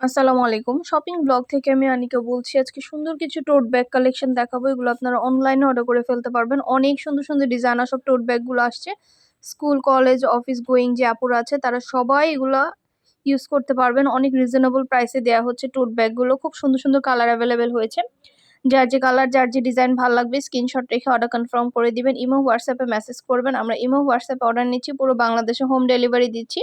আসসালামু আলাইকুম। Shopping blog থেকে আমি আনিকা বলছি, আজকে সুন্দর কিছু টোট ব্যাগ কালেকশন দেখাবো। এগুলো আপনারা অনলাইনে অর্ডার করে ফেলতে পারবেন। অনেক সুন্দর সুন্দর ডিজাইনার সব টোট ব্যাগগুলো আসছে। স্কুল কলেজ অফিস গোয়িং যে আপুরা আছে, তারা সবাই এগুলা ইউজ করতে পারবেন। অনেক রিজনেবল প্রাইসে দেওয়া হচ্ছে টোট ব্যাগগুলো খুব সুন্দর সুন্দর কালার অ্যাভেলেবেল হয়েছে। যার যে কালার যার যে ডিজাইন ভালো লাগবে স্ক্রিনশট রেখে অর্ডার কনফার্ম করে দিবেন। ইমো হোয়াটসঅ্যাপে মেসেজ করবেন। আমরা ইমো হোয়াটসঅ্যাপে অর্ডার নিচ্ছি। পুরো বাংলাদেশে হোম ডেলিভারি দিচ্ছি।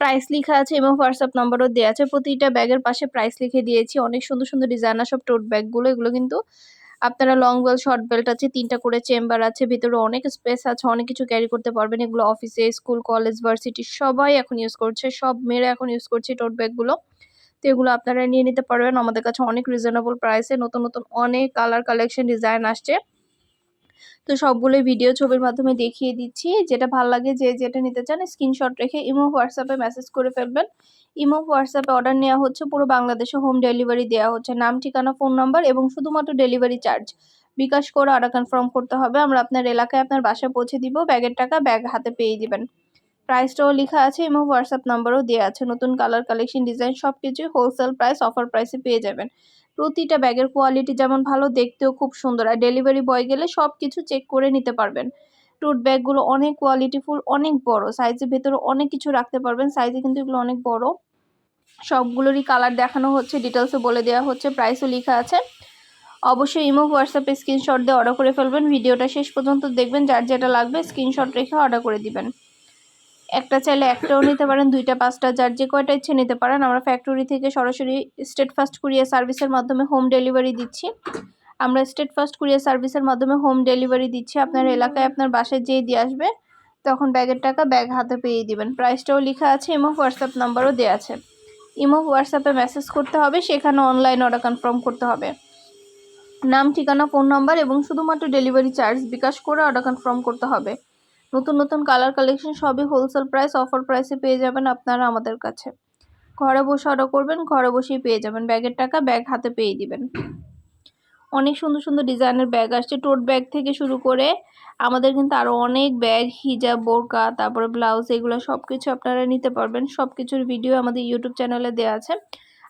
প্রাইস লেখা আছে এবং হোয়াটসঅ্যাপ নাম্বারও দেওয়া আছে। প্রতিটা ব্যাগের পাশে প্রাইস লিখে দিয়েছি। অনেক সুন্দর সুন্দর ডিজাইনার সব টোট ব্যাগগুলো এগুলো কিন্তু আপনারা লং বেল্ট শর্ট বেল্ট আছে, তিনটা করে চেম্বার আছে, ভিতরে অনেক স্পেস আছে, অনেক কিছু ক্যারি করতে পারবেন। এগুলো অফিসে স্কুল কলেজ ভার্সিটি সবাই এখন ইউজ করছে, সব মেয়েরা এখন ইউজ করছে টোট ব্যাগগুলো তো এগুলো আপনারা নিয়ে নিতে পারবেন। আমাদের কাছে অনেক রিজনেবল প্রাইসে নতুন নতুন অনেক কালার কালেকশন ডিজাইন আসছে। তো সবগুলোই ভিডিও ছবির মাধ্যমে দেখিয়ে দিচ্ছি। যেটা ভালো লাগে যে যেটা নিতে চান স্ক্রিনশট রেখে ইমো হোয়াটসঅ্যাপে মেসেজ করে ফেলবেন। ইমো হোয়াটসঅ্যাপে অর্ডার নেওয়া হচ্ছে পুরো বাংলাদেশে হোম ডেলিভারি দেওয়া হচ্ছে। নাম, ঠিকানা ফোন নাম্বার এবং শুধুমাত্র ডেলিভারি চার্জ বিকাশ করে অর্ডার কনফার্ম করতে হবে। আমরা আপনার এলাকায় আপনার বাসায় পৌঁছে দিব, ব্যাগের টাকা ব্যাগ হাতে পেয়ে দিবেন। প্রাইসটাও লেখা আছে এবং হোয়াটসঅ্যাপ নাম্বারও দেওয়া আছে। নতুন কালার কালেকশন ডিজাইন সব কিছুই হোলসেল প্রাইস অফার প্রাইসে পেয়ে যাবেন। প্রতিটা ব্যাগের কোয়ালিটি যেমন ভালো, দেখতেও খুব সুন্দর। আর ডেলিভারি বয় গেলে সব কিছু চেক করে নিতে পারবেন। টুট ব্যাগগুলো অনেক কোয়ালিটিফুল অনেক বড়। সাইজের ভেতরে অনেক কিছু রাখতে পারবেন। সাইজে কিন্তু এগুলো অনেক বড়। সবগুলোরই কালার দেখানো হচ্ছে ডিটেলসে বলে দেওয়া হচ্ছে প্রাইসও লেখা আছে। অবশ্যই ইমো, হোয়াটসঅ্যাপে স্ক্রিনশট দিয়ে অর্ডার করে ফেলবেন। ভিডিওটা শেষ পর্যন্ত দেখবেন। যার যেটা লাগবে স্ক্রিনশট রেখে অর্ডার করে দিবেন। একটা চাইলে একটাও নিতে পারেন, দুইটা, পাঁচটা, যার যে কয়টা ইচ্ছে নিতে পারেন। আমরা ফ্যাক্টরি থেকে সরাসরি স্টেট ফাস্ট কুরিয়ার সার্ভিসের মাধ্যমে হোম ডেলিভারি দিচ্ছি। আমরা স্টেট ফাস্ট কুরিয়ার সার্ভিসের মাধ্যমে হোম ডেলিভারি দিচ্ছি। আপনার এলাকায় আপনার বাসায় যেয়ে দিয়ে আসবে, তখন ব্যাগের টাকা ব্যাগ হাতে পেয়ে দিবেন। প্রাইসটাও লেখা আছে ইমো হোয়াটসঅ্যাপ নাম্বারও দেওয়া আছে। ইমো হোয়াটসঅ্যাপে মেসেজ করতে হবে, সেখানে অনলাইন অর্ডার কনফার্ম করতে হবে। নাম, ঠিকানা ফোন নাম্বার এবং শুধুমাত্র ডেলিভারি চার্জ বিকাশ করে অর্ডার কনফার্ম করতে হবে। নতুন নতুন কালার কালেকশন সবই হোলসেল প্রাইস অফার প্রাইসে পেয়ে যাবেন আপনারা আমাদের কাছে। ঘরে বসে অর্ডার করবেন, ঘরে বসেই পেয়ে যাবেন। ব্যাগের টাকা ব্যাগ হাতে পেয়ে দিবেন। অনেক সুন্দর সুন্দর ডিজাইনের ব্যাগ আসছে। টোট ব্যাগ থেকে শুরু করে আমাদের কিন্তু আরও অনেক ব্যাগ, হিজাব, বোরকা, তারপরে ব্লাউজ এগুলো সব কিছু আপনারা নিতে পারবেন। সব কিছুর ভিডিও আমাদের ইউটিউব চ্যানেলে দেওয়া আছে।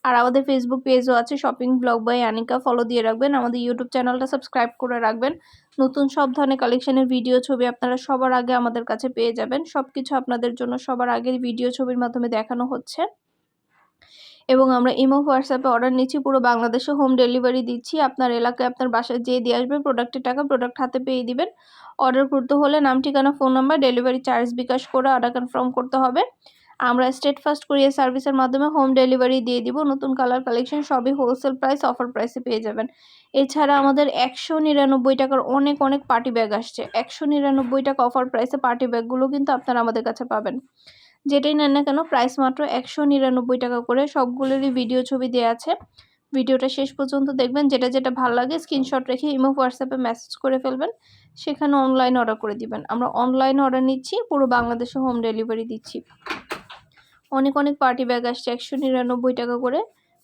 আর আমাদের ফেসবুক পেজও আছে shopping blog by Anika follow দিয়ে রাখবেন। আমাদের ইউটিউব চ্যানেলটা সাবস্ক্রাইব করে রাখবেন। নতুন সব ধরনের কালেকশনের ভিডিও ছবি আপনারা সবার আগে আমাদের কাছে পেয়ে যাবেন। সব কিছু আপনাদের জন্য সবার আগে ভিডিও ছবির মাধ্যমে দেখানো হচ্ছে। এবং আমরা ইমো হোয়াটসঅ্যাপে অর্ডার নিচ্ছি, পুরো বাংলাদেশে হোম ডেলিভারি দিচ্ছি। আপনার এলাকায় আপনার বাসায় যেয়ে দিয়ে আসবে প্রোডাক্টের টাকা প্রোডাক্ট হাতে পেয়ে দিবেন। অর্ডার করতে হলে নাম, ঠিকানা phone number delivery charge bKash করে অর্ডার কনফার্ম করতে হবে। আমরা স্টেট ফার্স্ট কুরিয়ার সার্ভিসের মাধ্যমে হোম ডেলিভারি দিয়ে দিব। নতুন কালার কালেকশন সবই হোলসেল প্রাইস অফার প্রাইসে পেয়ে যাবেন। এছাড়া আমাদের একশো নিরানব্বই টাকার অনেক অনেক পার্টি ব্যাগ আসছে। একশো নিরানব্বই টাকা অফার প্রাইসে পার্টি ব্যাগগুলো কিন্তু আপনারা আমাদের কাছে পাবেন। যেটাই নেন না কেন প্রাইস মাত্র একশো নিরানব্বই টাকা করে সবগুলোরই ভিডিও ছবি দেওয়া আছে। ভিডিওটা শেষ পর্যন্ত দেখবেন। যেটা যেটা ভালো লাগে স্ক্রিনশট রেখে ইমো হোয়াটসঅ্যাপে মেসেজ করে ফেলবেন। সেখানে অনলাইন অর্ডার করে দিবেন। আমরা অনলাইন অর্ডার নিচ্ছি, পুরো বাংলাদেশে হোম ডেলিভারি দিচ্ছি। অনেক অনেক পার্টি ব্যাগ আসছে, একশো নিরানব্বই টাকা করে।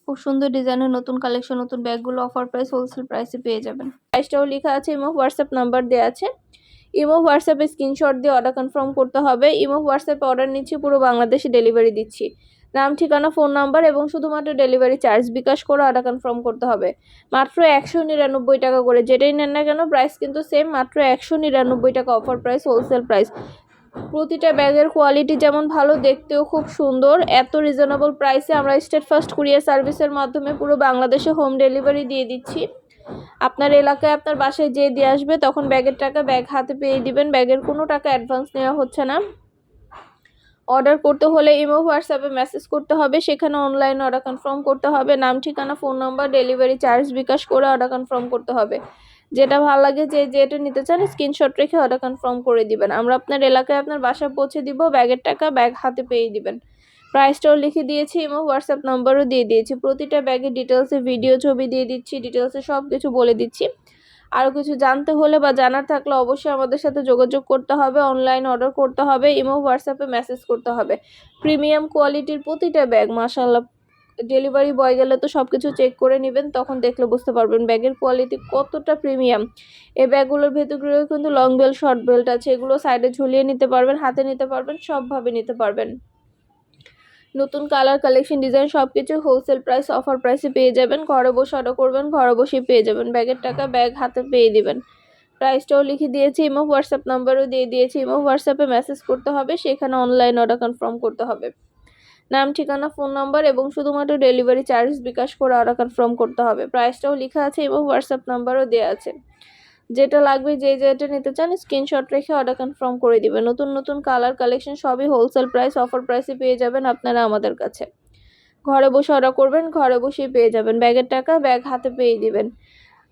খুব সুন্দর ডিজাইনের নতুন কালেকশন নতুন ব্যাগগুলো অফার প্রাইস হোলসেল প্রাইসে পেয়ে যাবেন। প্রাইসটাও লেখা আছে, ইমো হোয়াটসঅ্যাপ নাম্বার দেওয়া আছে। ইমো হোয়াটসঅ্যাপে স্ক্রিনশট দিয়ে অর্ডার কনফার্ম করতে হবে। ইমো হোয়াটসঅ্যাপে অর্ডার নিচ্ছি, পুরো বাংলাদেশে ডেলিভারি দিচ্ছি। নাম, ঠিকানা ফোন নাম্বার এবং শুধুমাত্র ডেলিভারি চার্জ বিকাশ করে অর্ডার কনফার্ম করতে হবে। মাত্র একশো নিরানব্বই টাকা করে, যেটাই নেন না কেন প্রাইস কিন্তু সেম মাত্র একশো নিরানব্বই টাকা অফার প্রাইস হোলসেল প্রাইস প্রতিটা ব্যাগের কোয়ালিটি যেমন ভালো, দেখতেও খুব সুন্দর। এত রিজনেবল প্রাইসে আমরা স্টেট ফার্স্ট কুরিয়ার সার্ভিসের মাধ্যমে পুরো বাংলাদেশে হোম ডেলিভারি দিয়ে দিচ্ছি। আপনার এলাকায় আপনার বাসায় যেয়ে দিয়ে আসবে, তখন ব্যাগের টাকা ব্যাগ হাতে পেয়ে দিবেন। ব্যাগের কোনো টাকা অ্যাডভান্স নেওয়া হচ্ছে না। অর্ডার করতে হলে ইমো হোয়াটসঅ্যাপে মেসেজ করতে হবে। সেখানে অনলাইন অর্ডার কনফার্ম করতে হবে। নাম, ঠিকানা phone number delivery charge bKash করে অর্ডার কনফার্ম করতে হবে। যেটা ভালো লাগে যে, যেটা নিতে চান স্ক্রিনশট রেখে অর্ডার কনফার্ম করে দিবেন। আমরা আপনার এলাকায় আপনার বাসায় পৌঁছে দিব, ব্যাগের টাকা ব্যাগ হাতে পেয়ে দিবেন। প্রাইসটাও লিখে দিয়েছি, এবং হোয়াটসঅ্যাপ নাম্বারও দিয়ে দিয়েছি। প্রতিটা ব্যাগের ডিটেলসে ভিডিও ছবি দিয়ে দিচ্ছি ডিটেলসে সব কিছু বলে দিচ্ছি। আরও কিছু জানতে হলে বা জানার থাকলে অবশ্যই আমাদের সাথে যোগাযোগ করতে হবে অনলাইন অর্ডার করতে হবে ইমো হোয়াটসঅ্যাপে মেসেজ করতে হবে। প্রিমিয়াম কোয়ালিটির প্রতিটা ব্যাগ মাসাল্লাহ ডেলিভারি বয় গেলে তো সব কিছু চেক করে নেবেন, তখন দেখলে বুঝতে পারবেন ব্যাগের কোয়ালিটি কতটা প্রিমিয়াম এই ব্যাগগুলোর ভেতরগুলো কিন্তু লং বেল্ট শর্ট বেল্ট আছে, এগুলো সাইডে ঝুলিয়ে নিতে পারবেন, হাতে নিতে পারবেন, সবভাবে নিতে পারবেন। নতুন কালার কালেকশন ডিজাইন সব কিছু হোলসেল প্রাইস অফার প্রাইসে পেয়ে যাবেন। ঘরে বসে অর্ডার করবেন, ঘরে বসেই পেয়ে যাবেন। ব্যাগের টাকা ব্যাগ হাতে পেয়ে দিবেন। প্রাইসটাও লিখে দিয়েছি ইমো হোয়াটসঅ্যাপ নাম্বারও দিয়ে দিয়েছি ইমো হোয়াটসঅ্যাপে মেসেজ করতে হবে, সেখানে অনলাইন অর্ডার কনফার্ম করতে হবে। নাম, ঠিকানা, ফোন নাম্বার এবং শুধুমাত্র ডেলিভারি চার্জ বিকাশ করে অর্ডার কনফার্ম করতে হবে। প্রাইসটাও লেখা আছে এবং হোয়াটসঅ্যাপ নাম্বারও দেওয়া আছে। যেটা লাগবে, যে যেটা নিতে চান, স্ক্রিনশট রেখে অর্ডার কনফার্ম করে দিবেন নতুন নতুন কালার কালেকশন সবই হোলসেল প্রাইস অফার প্রাইসে পেয়ে যাবেন আপনারা আমাদের কাছে। ঘরে বসে অর্ডার করবেন, ঘরে বসেই পেয়ে যাবেন। ব্যাগের টাকা ব্যাগ হাতে পেয়ে দিবেন।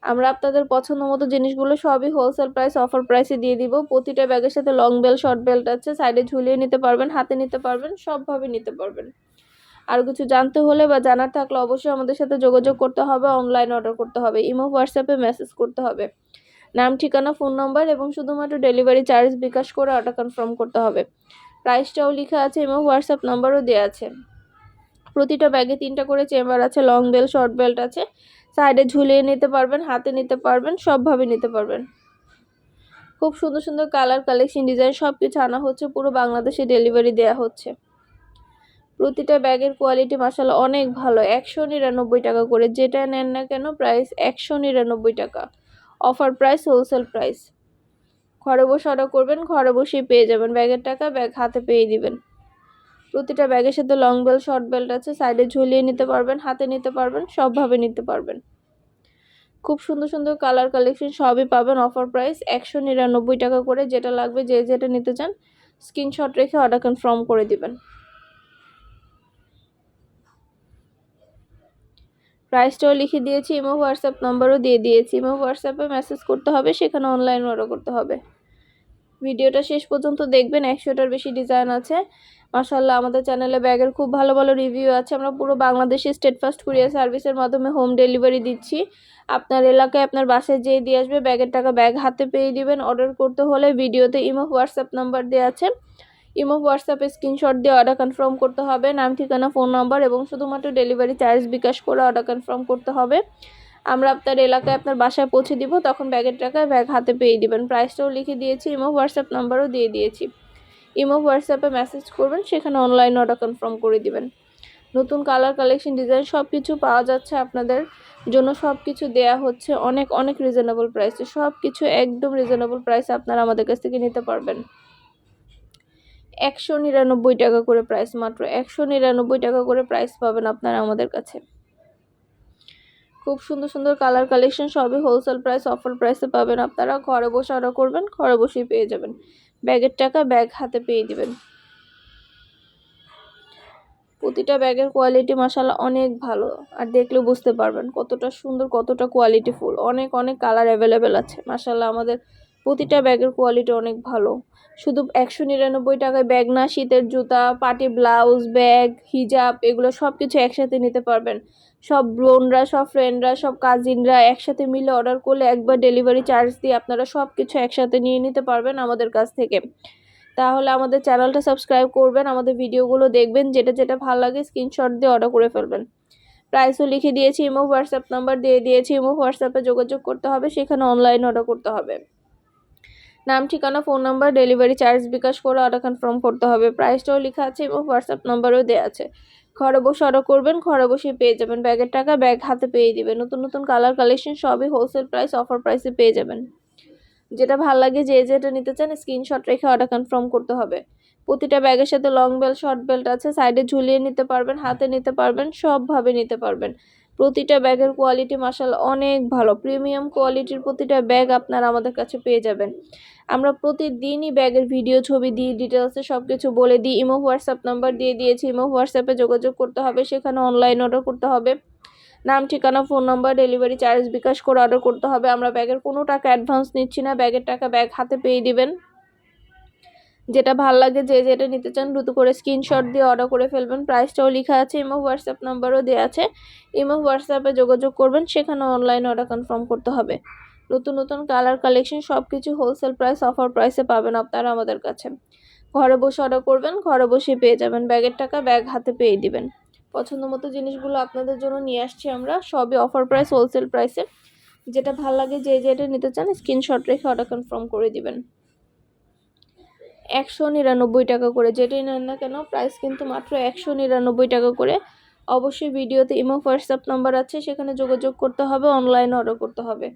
আমরা আপনাদের পছন্দ মতো জিনিসগুলো সবই হোলসেল প্রাইস অফার প্রাইসে দিয়ে দিব। প্রতিটা ব্যাগের সাথে লং বেল শর্ট বেল্ট আছে। সাইডে ঝুলিয়ে নিতে পারবেন, হাতে নিতে পারবেন, সবভাবে নিতে পারবেন। আর কিছু জানতে হলে বা জানার থাকলে অবশ্যই আমাদের সাথে যোগাযোগ করতে হবে অনলাইন অর্ডার করতে হবে ইমো হোয়াটসঅ্যাপে মেসেজ করতে হবে। নাম, ঠিকানা ফোন নাম্বার এবং শুধুমাত্র ডেলিভারি চার্জ বিকাশ করে অর্ডার কনফার্ম করতে হবে। প্রাইসটাও লেখা আছে এবং হোয়াটসঅ্যাপ নাম্বারও দেওয়া আছে। প্রতিটা ব্যাগে তিনটা করে চেম্বার আছে লং বেল শর্ট বেল্ট আছে। সাইডে ঝুলিয়ে নিতে পারবেন, হাতে নিতে পারবেন, সবভাবে নিতে পারবেন। খুব সুন্দর সুন্দর কালার কালেকশন ডিজাইন সব কিছু আনা হচ্ছে, পুরো বাংলাদেশে ডেলিভারি দেওয়া হচ্ছে। প্রতিটা ব্যাগের কোয়ালিটি মাসাল্লাহ অনেক ভালো, একশো নিরানব্বই টাকা করে। যেটা নেন না কেন প্রাইস একশো নিরানব্বই টাকা। অফার প্রাইস হোলসেল প্রাইস ঘরে বসে অর্ডার করবেন, ঘরে বসেই পেয়ে যাবেন। ব্যাগের টাকা ব্যাগ হাতে পেয়ে দিবেন। প্রতিটা ব্যাগের সাথে লং বেল্ট শর্ট বেল্ট আছে। সাইডে ঝুলিয়ে নিতে পারবেন, হাতে নিতে পারবেন, সবভাবে নিতে পারবেন। খুব সুন্দর সুন্দর কালার কালেকশন সবই পাবেন অফার প্রাইস একশো নিরানব্বই টাকা করে। যেটা লাগবে, যে যেটা নিতে চান স্ক্রিনশট রেখে অর্ডার কনফার্ম করে দিবেন। প্রাইসটাও লিখে দিয়েছি ইমো হোয়াটসঅ্যাপ নাম্বারও দিয়ে দিয়েছি। ইমো হোয়াটসঅ্যাপে মেসেজ করতে হবে, সেখানে অনলাইন অর্ডার করতে হবে। ভিডিওটা শেষ পর্যন্ত দেখবেন, একশোটার বেশি ডিজাইন আছে। মাসাল্লাহ আমাদের চ্যানেলে ব্যাগের খুব ভালো ভালো রিভিউ আছে। আমরা পুরো বাংলাদেশে স্টেট ফার্স্ট কুরিয়ার সার্ভিসের মাধ্যমে হোম ডেলিভারি দিচ্ছি। আপনার এলাকায় আপনার বাসায় যেয়ে দিয়ে আসবে, ব্যাগের টাকা ব্যাগ হাতে পেয়ে দিবেন। অর্ডার করতে হলে ভিডিওতে ইমো হোয়াটসঅ্যাপ নাম্বার দেওয়া আছে। ইমো হোয়াটসঅ্যাপে স্ক্রিনশট দিয়ে অর্ডার কনফার্ম করতে হবে। নাম, ঠিকানা ফোন নাম্বার এবং শুধুমাত্র ডেলিভারি চার্জ বিকাশ করে অর্ডার কনফার্ম করতে হবে। আমরা আপনার এলাকায় আপনার বাসায় পৌঁছে দিব, তখন ব্যাগের টাকায় ব্যাগ হাতে পেয়ে দিবেন। প্রাইসটাও লিখে দিয়েছি ইমো হোয়াটসঅ্যাপ নাম্বারও দিয়ে দিয়েছি। ইমো হোয়াটসঅ্যাপে মেসেজ করবেন, সেখানে অনলাইন অর্ডার কনফার্ম করে দিবেন। নতুন কালার, কালেকশন, ডিজাইন সব কিছু পাওয়া যাচ্ছে আপনাদের জন্য। সব কিছু দেয়া হচ্ছে অনেক অনেক রিজনেবল প্রাইসে। সব কিছু একদম রিজনেবল প্রাইসে আপনারা আমাদের কাছ থেকে নিতে পারবেন। একশো নিরানব্বই টাকা করে প্রাইস মাত্র। একশো নিরানব্বই টাকা করে প্রাইস পাবেন আপনারা আমাদের কাছে। খুব সুন্দর সুন্দর কালার কালেকশন সবই হোলসেল প্রাইস অফার প্রাইসে পাবেন আপনারা। ঘরে বসে অর্ডার করবেন, ঘরে বসেই পেয়ে যাবেন। ব্যাগের টাকা ব্যাগ হাতে পেয়ে দিবেন। প্রতিটা ব্যাগের কোয়ালিটি মাসাল্লাহ অনেক ভালো। আর দেখলেও বুঝতে পারবেন কতটা সুন্দর, কতটা কোয়ালিটি ফুল অনেক অনেক কালার অ্যাভেলেবেল আছে। মাসাল্লাহ আমাদের প্রতিটা ব্যাগের কোয়ালিটি অনেক ভালো। শুধু একশো নিরানব্বই টাকায় ব্যাগ না, শীতের জুতা পার্টি ব্লাউজ ব্যাগ হিজাব এগুলো সব কিছু একসাথে নিতে পারবেন। সব বোনরা, সব ফ্রেন্ডরা সব কাজিনরা একসাথে মিলে অর্ডার করলে একবার ডেলিভারি চার্জ দিয়ে আপনারা সব কিছু একসাথে নিয়ে নিতে পারবেন আমাদের কাছ থেকে। তাহলে আমাদের চ্যানেলটা সাবস্ক্রাইব করবেন, আমাদের ভিডিওগুলো দেখবেন, যেটা যেটা ভালো লাগে স্ক্রিনশট দিয়ে অর্ডার করে ফেলবেন। প্রাইসও লিখে দিয়েছি ইমো হোয়াটসঅ্যাপ নাম্বার দিয়ে দিয়েছি ইমো হোয়াটসঅ্যাপে যোগাযোগ করতে হবে, সেখানে অনলাইন অর্ডার করতে হবে। নাম, ঠিকানা phone number delivery charge bKash করে অর্ডার কনফার্ম করতে হবে। প্রাইসটাও লেখা আছে এবং হোয়াটসঅ্যাপ নাম্বারও দেওয়া আছে। ঘরে বসে অর্ডার করবেন, ঘরে বসে পেয়ে যাবেন। ব্যাগের টাকা ব্যাগ হাতে পেয়ে দিবেন। নতুন নতুন কালার কালেকশন সবই হোলসেল প্রাইস অফার প্রাইসে পেয়ে যাবেন। যেটা ভালো লাগে, যে যেটা নিতে চান স্ক্রিনশট রেখে অর্ডার কনফার্ম করতে হবে। প্রতিটা ব্যাগের সাথে লং বেল্ট শর্ট বেল্ট আছে সাইডে ঝুলিয়ে নিতে পারবেন, হাতে নিতে পারবেন, সবভাবে নিতে পারবেন। প্রতিটা ব্যাগের কোয়ালিটি মাসাল অনেক ভালো। প্রিমিয়াম কোয়ালিটির প্রতিটা ব্যাগ আপনারা আমাদের কাছে পেয়ে যাবেন। আমরা প্রতিদিনই ব্যাগের ভিডিও ছবি দিই ডিটেলসে সব কিছু বলে দিই। ইমো, হোয়াটসঅ্যাপ নাম্বার দিয়ে দিয়েছি। ইমো, হোয়াটসঅ্যাপে যোগাযোগ করতে হবে। সেখানে অনলাইন অর্ডার করতে হবে। নাম, ঠিকানা phone number delivery charge bKash করে অর্ডার করতে হবে। আমরা ব্যাগের কোনো টাকা অ্যাডভান্স নিচ্ছি না। ব্যাগের টাকা ব্যাগ হাতে পেয়ে দিবেন। যেটা ভালো লাগে যে যেটা নিতে চান দ্রুত করে স্ক্রিনশট দিয়ে অর্ডার করে ফেলবেন। প্রাইসটাও লেখা আছে ইমো হোয়াটসঅ্যাপ নাম্বারও দেওয়া আছে। ইমো হোয়াটসঅ্যাপে যোগাযোগ করবেন, সেখানে অনলাইন অর্ডার কনফার্ম করতে হবে। নতুন নতুন কালার কালেকশন সব কিছু হোলসেল প্রাইস অফার প্রাইসে পাবেন আপনারা আমাদের কাছে। ঘরে বসে অর্ডার করবেন, ঘরে বসে পেয়ে যাবেন। ব্যাগের টাকা ব্যাগ হাতে পেয়ে দিবেন। পছন্দ মতো জিনিসগুলো আপনাদের জন্য নিয়ে আসছি আমরা। সবই অফার প্রাইস হোলসেল প্রাইসে যেটা ভালো লাগে যে যেটা নিতে চান স্ক্রিনশট রেখে অর্ডার কনফার্ম করে দিবেন। একশো নিরানব্বই টাকা করে যেটাই নেন না কেন প্রাইস কিন্তু মাত্র একশো নিরানব্বই টাকা করে। অবশ্যই ভিডিওতে ইমো হোয়াটসঅ্যাপ নাম্বার আছে, সেখানে যোগাযোগ করতে হবে অনলাইনে অর্ডার করতে হবে।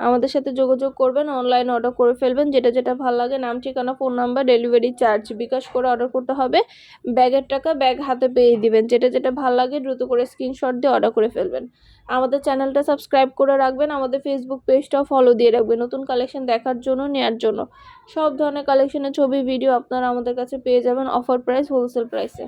আমাদের সাথে যোগাযোগ করবেন অনলাইন অর্ডার করে ফেলবেন, যেটা যেটা ভালো লাগে, নাম, ঠিকানা phone number delivery charge bKash করে অর্ডার করতে হবে। ব্যাগের টাকা ব্যাগ হাতে পেয়ে দিবেন, যেটা যেটা ভালো লাগে দ্রুত করে স্ক্রিনশট দিয়ে অর্ডার করে ফেলবেন। আমাদের চ্যানেলটা সাবস্ক্রাইব করে রাখবেন, আমাদের ফেসবুক পেজটাও ফলো দিয়ে রাখবেন, নতুন কালেকশন দেখার জন্য, নেয়ার জন্য। সব ধরনের কালেকশনের ছবি ভিডিও আপনারা আমাদের কাছে পেয়ে যাবেন অফার প্রাইস হোলসেল প্রাইসে